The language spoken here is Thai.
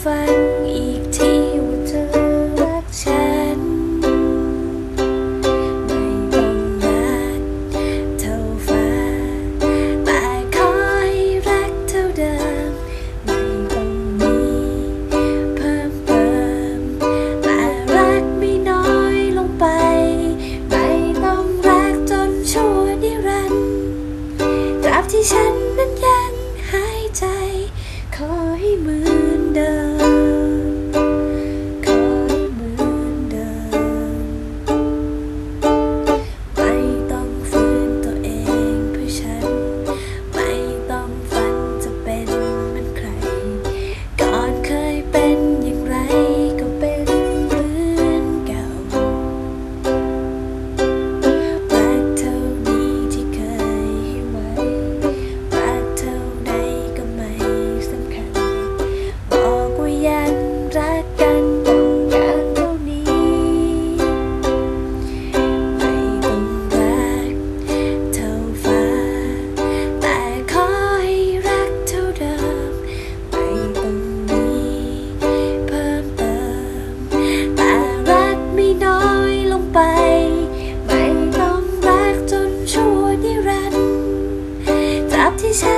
ฟังอีกทีว่าเธอรักฉัน ไม่ต้องนานเท่าฟ้า แต่ขอให้รักเท่าเดิม ไม่ต้องมีเพิ่มเติม แต่รักไม่น้อยลงไป ไม่ต้องรักจนชั่วนิรันดร์ตาบที่ฉัน 下